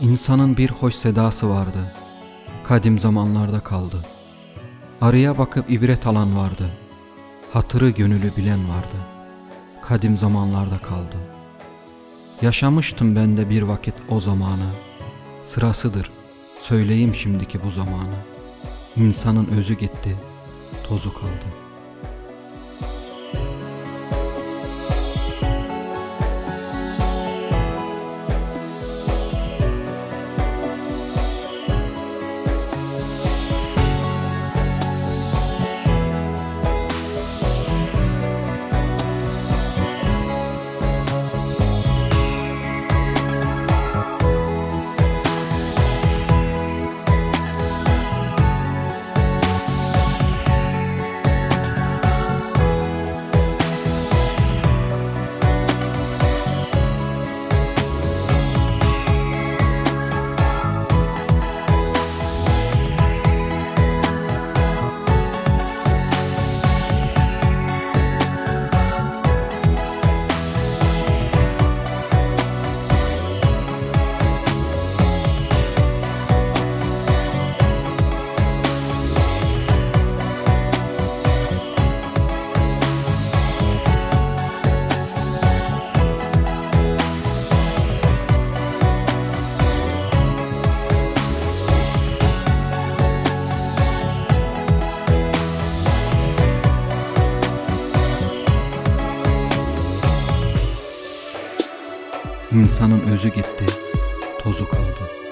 İnsanın bir hoş sedası vardı. Kadim zamanlarda kaldı. Arıya bakıp ibret alan vardı. Hatırı gönülü bilen vardı. Kadim zamanlarda kaldı. Yaşamıştım ben de bir vakit o zamanı. Sırasıdır. Söyleyeyim şimdiki bu zamanı. İnsanın özü gitti, tozu kaldı. İnsanın özü gitti, tozu kaldı.